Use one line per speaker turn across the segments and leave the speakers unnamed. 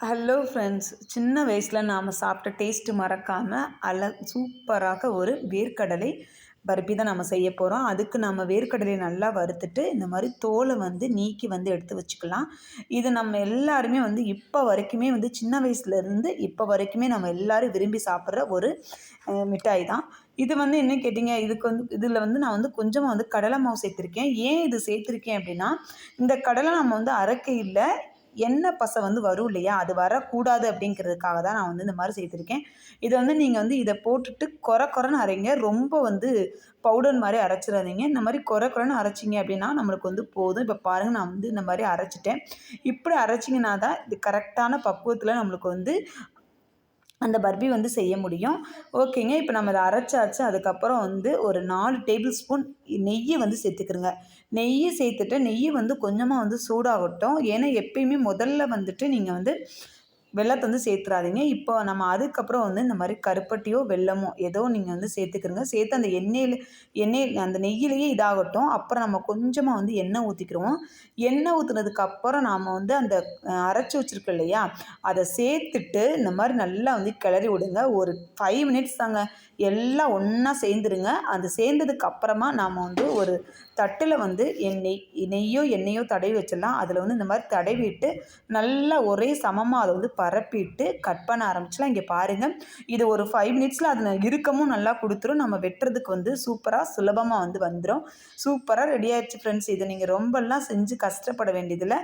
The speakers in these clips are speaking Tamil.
ஹலோ ஃப்ரெண்ட்ஸ் சின்ன வயசில் நாம் சாப்பிட்ட டேஸ்ட்டு மறக்காமல் அல சூப்பராக ஒரு வேர்க்கடலை பருப்பி தான் நம்ம செய்ய போகிறோம் அதுக்கு நம்ம வேர்க்கடலை நல்லா வறுத்துட்டு இந்த மாதிரி தோலை வந்து நீக்கி வந்து எடுத்து வச்சுக்கலாம். இது நம்ம எல்லாருமே வந்து இப்போ வரைக்குமே வந்து சின்ன வயசுலேருந்து இப்போ வரைக்குமே நம்ம எல்லோரும் விரும்பி சாப்பிட்ற ஒரு மிட்டாய் தான். இது வந்து என்ன கேட்டிங்க? இதுக்கு வந்து இதில் வந்து நான் வந்து கொஞ்சமாக வந்து கடலை மாவு சேர்த்துருக்கேன். ஏன் இது சேர்த்துருக்கேன் அப்படின்னா இந்த கடலை நம்ம வந்து அரைக்கையில் எண்ணெய் பசை வந்து வரும் இல்லையா? அது வரக்கூடாது அப்படிங்கிறதுக்காக தான் நான் வந்து இந்த மாதிரி செய்துருக்கேன் இதை வந்து நீங்கள் வந்து இதை போட்டுட்டு குறை குறைன்னு அரைங்க. ரொம்ப வந்து பவுடர் மாதிரி அரைச்சிடாதீங்க. இந்த மாதிரி குறை குறைன்னு அரைச்சிங்க அப்படின்னா நம்மளுக்கு வந்து போதும். இப்போ பாருங்கள் நான் வந்து இந்த மாதிரி அரைச்சிட்டேன். இப்படி அரைச்சிங்கன்னா தான் இது கரெக்டான பக்குவத்தில் நம்மளுக்கு வந்து அந்த பர்பி வந்து செய்ய முடியும். ஓகேங்க. இப்போ நம்ம அதை அரைச்சாச்சு. அதுக்கப்புறம் வந்து ஒரு நாலு டேபிள் ஸ்பூன் நெய்யை வந்து சேர்த்துக்கிறோங்க நெய்யை சேர்த்துட்டு நெய் வந்து கொஞ்சமாக வந்து சூடாகட்டும். ஏன்னா எப்பயுமே முதல்ல வந்துட்டு நீங்கள் வந்து வெள்ளத்தை வந்து சேர்த்துறாதீங்க இப்போ நம்ம அதுக்கப்புறம் வந்து இந்த மாதிரி கருப்பட்டியோ வெள்ளமோ ஏதோ நீங்கள் வந்து சேர்த்துக்கிறங்க சேர்த்து அந்த எண்ணெயில் எண்ணெய் அந்த நெய்யிலேயே இதாகட்டும். அப்புறம் நம்ம கொஞ்சமாக வந்து எண்ணெய் ஊற்றிக்கிறோம் எண்ணெய் ஊற்றுனதுக்கப்புறம் நாம் வந்து அந்த அரைச்சி வச்சுருக்கோம் இல்லையா? அதை சேர்த்துட்டு இந்த மாதிரி நல்லா வந்து கிளறி விடுங்க. ஒரு ஃபைவ் மினிட்ஸ் தாங்க. எல்லாம் ஒன்றா சேர்ந்துருங்க. அது சேர்ந்ததுக்கு அப்புறமா நாம் வந்து ஒரு தட்டில் வந்து எண்ணெய் நெய்யோ எண்ணெயோ தடவி வச்சிடலாம். அதில் வந்து இந்த மாதிரி தடவிட்டு நல்லா ஒரே சமமாக அதை வந்து பரப்பிட்டு கட் பண்ண ஆரம்பிச்சலாம். இங்கே பாருங்கள் இது ஒரு ஃபைவ் மினிட்ஸில் அதில் இறுக்கமும் நல்லா கொடுத்துரும். நம்ம வெட்டுறதுக்கு வந்து சூப்பராக சுலபமாக வந்து வந்துடும் சூப்பராக ரெடி ஆயிடுச்சு ஃப்ரெண்ட்ஸ் இதை நீங்கள் ரொம்பலாம் செஞ்சு கஷ்டப்பட வேண்டியதில்லை.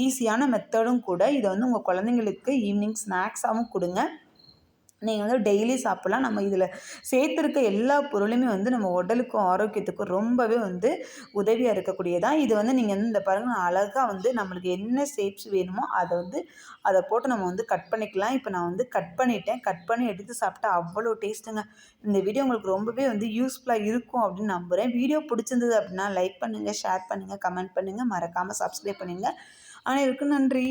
ஈஸியான மெத்தடும் கூட இதை வந்து உங்கள் குழந்தைங்களுக்கு ஈவினிங் ஸ்நாக்ஸாகவும் கொடுங்க. நீங்கள் வந்து டெய்லி சாப்பிட்லாம். நம்ம இதில் சேர்த்துருக்க எல்லா பொருளுமே வந்து நம்ம உடலுக்கும் ஆரோக்கியத்துக்கும் ரொம்பவே வந்து உதவியாக இருக்கக்கூடியதான் இது வந்து நீங்கள் வந்து இந்த பாருங்கள் அழகாக வந்து நம்மளுக்கு என்ன ஷேப்ஸ் வேணுமோ அதை வந்து அதை போட்டு நம்ம வந்து கட் பண்ணிக்கலாம். இப்போ நான் வந்து கட் பண்ணிட்டேன். கட் பண்ணி எடுத்து சாப்பிட்டா அவ்வளோ டேஸ்ட்டுங்க இந்த வீடியோ உங்களுக்கு ரொம்பவே வந்து யூஸ்ஃபுல்லாக இருக்கும் அப்படின்னு நம்புகிறேன் வீடியோ பிடிச்சிருந்தது அப்படின்னா லைக் பண்ணுங்கள் ஷேர் பண்ணுங்கள் கமெண்ட் பண்ணுங்கள் மறக்காமல் சப்ஸ்கிரைப் பண்ணுங்கள் ஆனால் அனைவருக்கும் நன்றி.